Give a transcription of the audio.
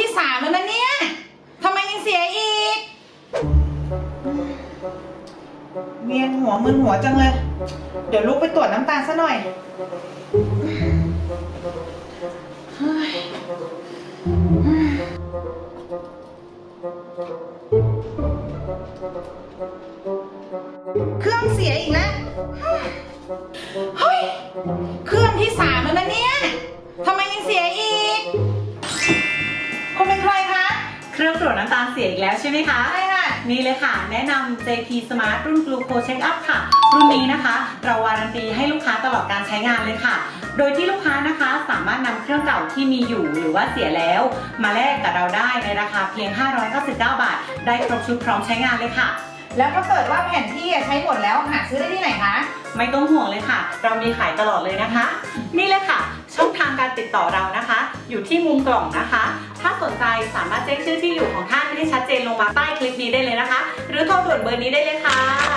ที่สามแล้วนะเนี่ยทำไมยังเสียอีก เวียนหัวมึนหัวจังเลย เดี๋ยวลุกไปตรวจน้ำตาลซะหน่อยเครื่องเสียอีกแล้วเฮ้ยเครื่องที่สาม รื่องตรวจน้ำตาลเสียอีกแล้วใช่ไหมคะ ใช่ค่ะ นี่เลยค่ะ แนะนำ JP Smart รุ่น Glucose Check Up ค่ะ รุ่นนี้นะคะ เราวารันตีให้ลูกค้าตลอดการใช้งานเลยค่ะ โดยที่ลูกค้านะคะสามารถนำเครื่องเก่าที่มีอยู่หรือว่าเสียแล้ว มาแลกกับเราได้ในราคาเพียง 599 บาท ได้ครบชุดพร้อมใช้งานเลยค่ะ แล้วถ้าเกิดว่าแผ่นที่ใช้หมดแล้วหาซื้อได้ที่ไหนคะ ไม่ต้องห่วงเลยค่ะ เรามีขายตลอดเลยนะคะ นี่เลยค่ะ ช่องทางการ ติดต่อเรานะคะ อยู่ที่มุมกล่องนะคะ ถ้าสนใจสามารถแจ้งชื่อที่อยู่ของท่านให้ชัดเจนลงมาใต้คลิปนี้ได้เลยนะคะ หรือโทรด่วนเบอร์นี้ได้เลยค่ะ